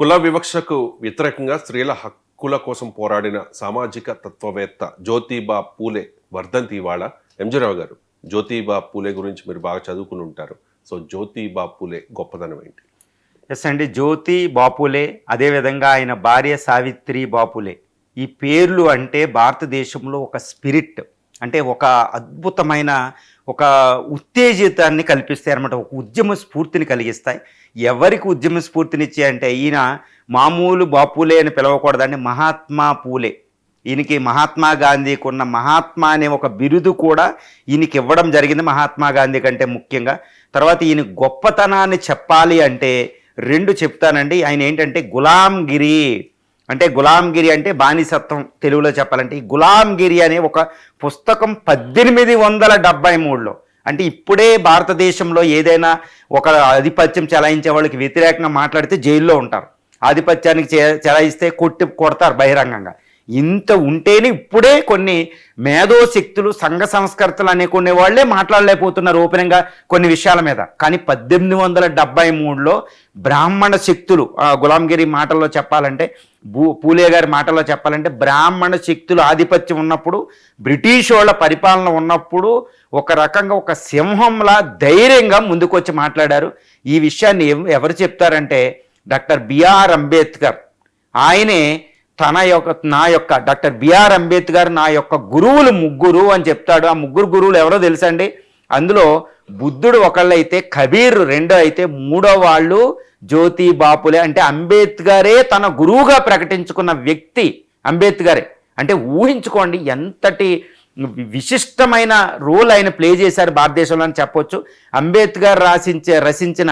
కుల వివక్షకు వ్యతిరేకంగా స్త్రీల హక్కుల కోసం పోరాడిన సామాజిక తత్వవేత్త జ్యోతిబా పూలే వర్ధంతి ఇవాళ ఎంజీరావు గారు. జ్యోతిబా పూలే గురించి మీరు బాగా చదువుకుని ఉంటారు. సో జ్యోతిబా పూలే గొప్పదనం ఏంటి? ఎస్ అండి జ్యోతి బాపులే అదేవిధంగా ఆయన భార్య సావిత్రి బాపులే ఈ పేర్లు అంటే భారతదేశంలో ఒక స్పిరిట్. అంటే ఒక అద్భుతమైన ఒక ఉత్తేజితాన్ని కల్పిస్తాయి అనమాట ఒక ఉద్యమ స్ఫూర్తిని కలిగిస్తాయి. ఎవరికి ఉద్యమ స్ఫూర్తినిచ్చాయి అంటే ఈయన మామూలు బాపులే అని పిలవకూడదండి మహాత్మా పూలే. ఈయనకి మహాత్మా గాంధీకి ఉన్న మహాత్మా అనే ఒక బిరుదు కూడా ఈయనకి ఇవ్వడం జరిగింది మహాత్మా గాంధీ కంటే ముఖ్యంగా. తర్వాత ఈయన గొప్పతనాన్ని చెప్పాలి అంటే రెండు చెప్తానండి. ఆయన ఏంటంటే గులాంగిరి అంటే గులాంగిరి అంటే బానిసత్వం తెలుగులో చెప్పాలంటే ఈ గులాంగిరి అనే ఒక పుస్తకం పద్దెనిమిది వందల డెబ్బై మూడులో అంటే ఇప్పుడే భారతదేశంలో ఏదైనా ఒక ఆధిపత్యం చెలాయించే వాళ్ళకి వ్యతిరేకంగా మాట్లాడితే జైల్లో ఉంటారు. ఆధిపత్యానికి చెలాయిస్తే కొట్టి కొడతారు బహిరంగంగా. ఇంత ఉంటేనే ఇప్పుడే కొన్ని మేధోశక్తులు సంఘ సంస్కర్తలు అనే వాళ్ళే మాట్లాడలేకపోతున్నారు ఓపెన్గా కొన్ని విషయాల మీద. కానీ పద్దెనిమిది వందల డెబ్బై మూడులో బ్రాహ్మణ శక్తులు గులాంగిరి మాటల్లో చెప్పాలంటే భూ పూలే గారి మాటల్లో చెప్పాలంటే బ్రాహ్మణ శక్తులు ఆధిపత్యం ఉన్నప్పుడు బ్రిటిష్ వాళ్ళ పరిపాలన ఉన్నప్పుడు ఒక రకంగా ఒక సింహంలా ధైర్యంగా ముందుకొచ్చి మాట్లాడారు. ఈ విషయాన్ని ఎవరు చెప్తారంటే డాక్టర్ బిఆర్ అంబేద్కర్. ఆయనే తన యొక్క నా యొక్క డాక్టర్ బిఆర్ అంబేద్కర్ నా యొక్క గురువులు ముగ్గురు అని చెప్తాడు. ఆ ముగ్గురు గురువులు ఎవరో తెలుసండి? అందులో బుద్ధుడు ఒకళ్ళైతే కబీర్ రెండో అయితే మూడో వాళ్ళు జ్యోతి బాపులే. అంటే అంబేద్కరే తన గురువుగా ప్రకటించుకున్న వ్యక్తి అంబేద్కరే. అంటే ఊహించుకోండి ఎంతటి విశిష్టమైన రోల్ ఆయన ప్లే చేశారు భారతదేశంలో అని చెప్పొచ్చు. అంబేద్కర్ రాసించే రచించిన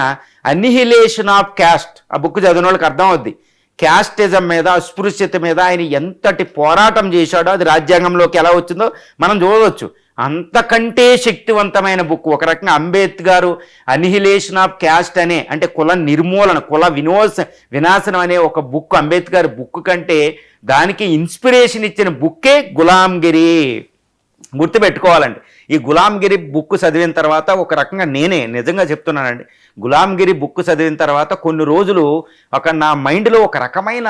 అన్నిహిలేషన్ ఆఫ్ క్యాస్ట్ ఆ బుక్ చదివిన వాళ్ళకి అర్థం అవుద్ది. క్యాస్టిజం మీద అస్పృశ్యత మీద ఆయన ఎంతటి పోరాటం చేశాడో అది రాజ్యాంగంలోకి ఎలా వచ్చిందో మనం చూడవచ్చు. అంతకంటే శక్తివంతమైన బుక్ ఒక రకంగా అంబేద్కర్ అనిహిలేషన్ ఆఫ్ క్యాస్ట్ అనే అంటే కుల నిర్మూలన కుల వినోస వినాశనం అనే ఒక బుక్ అంబేద్కర్ బుక్ కంటే దానికి ఇన్స్పిరేషన్ ఇచ్చిన బుక్కే గులాంగిరి. గుర్తుపెట్టుకోవాలండి. ఈ గులాంగిరి బుక్ చదివిన తర్వాత ఒక రకంగా నేనే నిజంగా చెప్తున్నానండి. గులాంగిరి బుక్ చదివిన తర్వాత కొన్ని రోజులు ఒక నా మైండ్లో ఒక రకమైన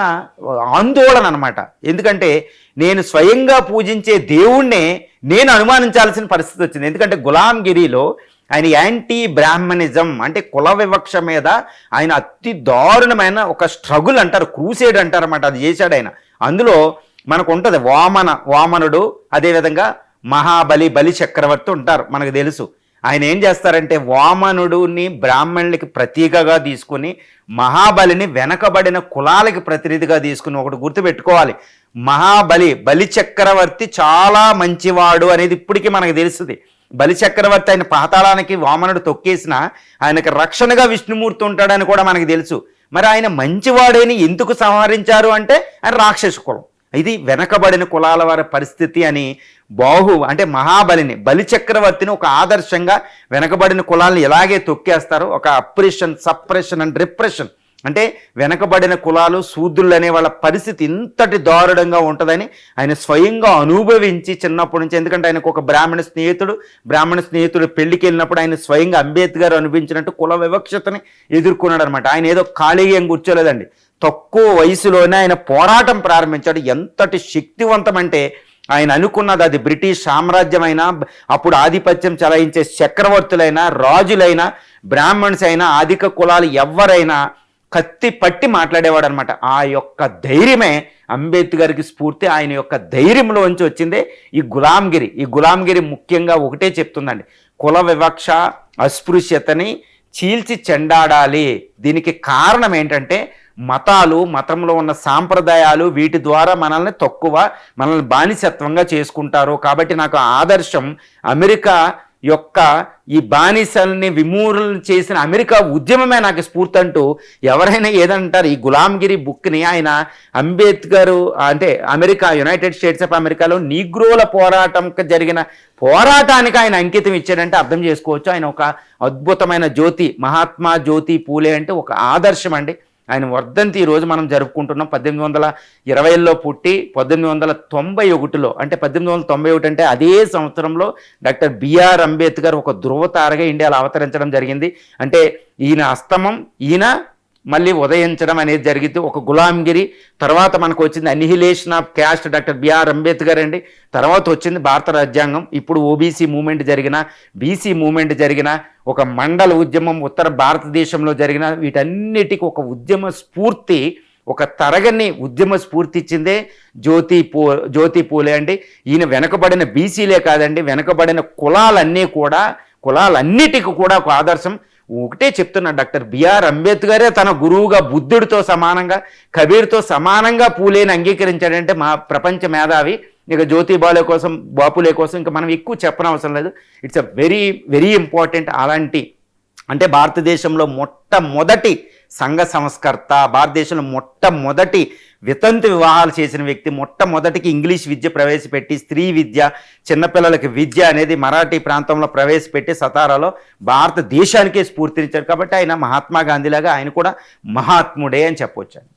ఆందోళన అనమాట ఎందుకంటే నేను స్వయంగా పూజించే దేవుణ్ణే నేను అనుమానించాల్సిన పరిస్థితి వచ్చింది. ఎందుకంటే గులాంగిరిలో ఆయన యాంటీ బ్రాహ్మణిజం అంటే కుల వివక్ష మీద ఆయన అతి దారుణమైన ఒక స్ట్రగుల్ అంటారు క్రూసేడ్ అంటారనమాట అది చేశాడు ఆయన. అందులో మనకు ఉంటుంది వామన వామనుడు అదేవిధంగా మహాబలి బలి చక్రవర్తి ఉంటారు మనకు తెలుసు. ఆయన ఏం చేస్తారంటే వామనుడుని బ్రాహ్మణులకి ప్రతీకగా తీసుకుని మహాబలిని వెనకబడిన కులాలకి ప్రతినిధిగా తీసుకుని ఒకటి గుర్తుపెట్టుకోవాలి. మహాబలి బలి చక్రవర్తి చాలా మంచివాడు అనేది ఇప్పటికీ మనకు తెలుస్తుంది. బలి చక్రవర్తి ఆయన పాతాళానికి వామనుడు తొక్కేసిన ఆయనకు రక్షణగా విష్ణుమూర్తి ఉంటాడని కూడా మనకు తెలుసు. మరి ఆయన మంచివాడని ఎందుకు సంహరించారు అంటే ఆయన రాక్షస కులం. ఇది వెనకబడిన కులాల వారి పరిస్థితి అని బాహు అంటే మహాబలిని బలి చక్రవర్తిని ఒక ఆదర్శంగా వెనకబడిన కులాలను ఎలాగే తొక్కేస్తారో ఒక అప్రెషన్ సప్రెషన్ అండ్ రిప్రెషన్. అంటే వెనకబడిన కులాలు శూద్రులు అనే వాళ్ళ పరిస్థితి ఇంతటి దారుణంగా ఉంటుందని ఆయన స్వయంగా అనుభవించి చిన్నప్పటి నుంచి ఎందుకంటే ఆయనకు ఒక బ్రాహ్మణ స్నేహితుడు బ్రాహ్మణ స్నేహితుడు పెళ్ళికి వెళ్ళినప్పుడు ఆయన స్వయంగా అంబేద్కర్ అనుభవించినట్టు కుల వివక్షతని ఎదుర్కొన్నాడు అనమాట ఆయన ఏదో ఖాళీగా ఏం కూర్చోలేదండి. తక్కువ వయసులోనే ఆయన పోరాటం ప్రారంభించాడు. ఎంతటి శక్తివంతమంటే ఆయన అనుకున్నది అది బ్రిటిష్ సామ్రాజ్యమైనా అప్పుడు ఆధిపత్యం చలాయించే చక్రవర్తులైనా రాజులైనా బ్రాహ్మణ్స్ అయినా అధిక కులాలు ఎవరైనా కత్తి పట్టి మాట్లాడేవాడు అనమాట ఆ యొక్క ధైర్యమే అంబేద్కర్కి స్ఫూర్తి ఆయన యొక్క ధైర్యంలోంచి వచ్చిందే ఈ గులాంగిరి. ఈ గులాంగిరి ముఖ్యంగా ఒకటే చెప్తుందండి. కుల వివక్ష అస్పృశ్యతని చీల్చి చెండాడాలి. దీనికి కారణం ఏంటంటే మతాలు మతంలో ఉన్న సాంప్రదాయాలు వీటి ద్వారా మనల్ని తక్కువ మనల్ని బానిసత్వంగా చేసుకుంటారు. కాబట్టి నాకు ఆదర్శం అమెరికా యొక్క ఈ బానిసల్ని విమూలన చేసిన అమెరికా ఉద్యమమే నాకు స్ఫూర్తి అంటూ ఎవరైనా ఏదంటారు? ఈ గులాంగిరి బుక్ని ఆయన అంబేద్కర్ అంటే అమెరికా యునైటెడ్ స్టేట్స్ ఆఫ్ అమెరికాలో నీగ్రోల పోరాటం జరిగిన పోరాటానికి ఆయన అంకితం ఇచ్చాడంటే అర్థం చేసుకోవచ్చు. ఆయన ఒక అద్భుతమైన జ్యోతి మహాత్మా జ్యోతి పూలే అంటే ఒక ఆదర్శం అండి. ఆయన వర్ధంతి ఈరోజు మనం జరుపుకుంటున్నాం. పద్దెనిమిది వందల ఇరవైలో పుట్టి పద్దెనిమిది వందల తొంభై ఒకటిలో అంటే పద్దెనిమిది వందల తొంభై ఒకటి అంటే అదే సంవత్సరంలో డాక్టర్ బిఆర్ అంబేద్కర్ ఒక ధృవతారగా ఇండియాలో అవతరించడం జరిగింది. అంటే ఈయన అస్తమం ఈయన మళ్ళీ ఉదయించడం అనేది జరిగింది. ఒక గులాంగిరి తర్వాత మనకు వచ్చింది annihilation of caste doctor BR Ambedkar అండి. తర్వాత వచ్చింది భారత రాజ్యాంగం. ఇప్పుడు ఓబీసీ మూమెంట్ జరిగిన బీసీ మూమెంట్ జరిగిన ఒక మండల ఉద్యమం ఉత్తర భారతదేశంలో జరిగిన వీటన్నిటికీ ఒక ఉద్యమ స్ఫూర్తి ఒక తరగని ఉద్యమ స్ఫూర్తి ఇచ్చిందే జ్యోతి పూ జ్యోతి పూలే అండి. ఈయన వెనకబడిన బీసీలే కాదండి. వెనకబడిన కులాలన్నీ కూడా కులాలన్నిటికీ కూడా ఒక ఆదర్శం. ఒకటే చెప్తున్నా డాక్టర్ బిఆర్ అంబేద్కరే తన గురువుగా బుద్ధుడితో సమానంగా కబీర్తో సమానంగా పూలేని అంగీకరించాడంటే మా ప్రపంచ మేధావి. ఇక జ్యోతి బాలే కోసం బాపులే కోసం ఇంకా మనం ఎక్కువ చెప్పనవసరం లేదు. It's a very very important అలాంటి అంటే భారతదేశంలో మొట్టమొదటి సంఘ సంస్కర్త భారతదేశంలో మొట్టమొదటి వితంతు వివాహాలు చేసిన వ్యక్తి మొట్టమొదటికి ఇంగ్లీష్ విద్య ప్రవేశపెట్టి స్త్రీ విద్య చిన్నపిల్లలకి విద్య అనేది మరాఠీ ప్రాంతంలో ప్రవేశపెట్టి సతారాలో భారతదేశానికే స్ఫూర్తినిచ్చారు. కాబట్టి ఆయన మహాత్మా గాంధీలాగా ఆయన కూడా మహాత్ముడే అని చెప్పొచ్చు.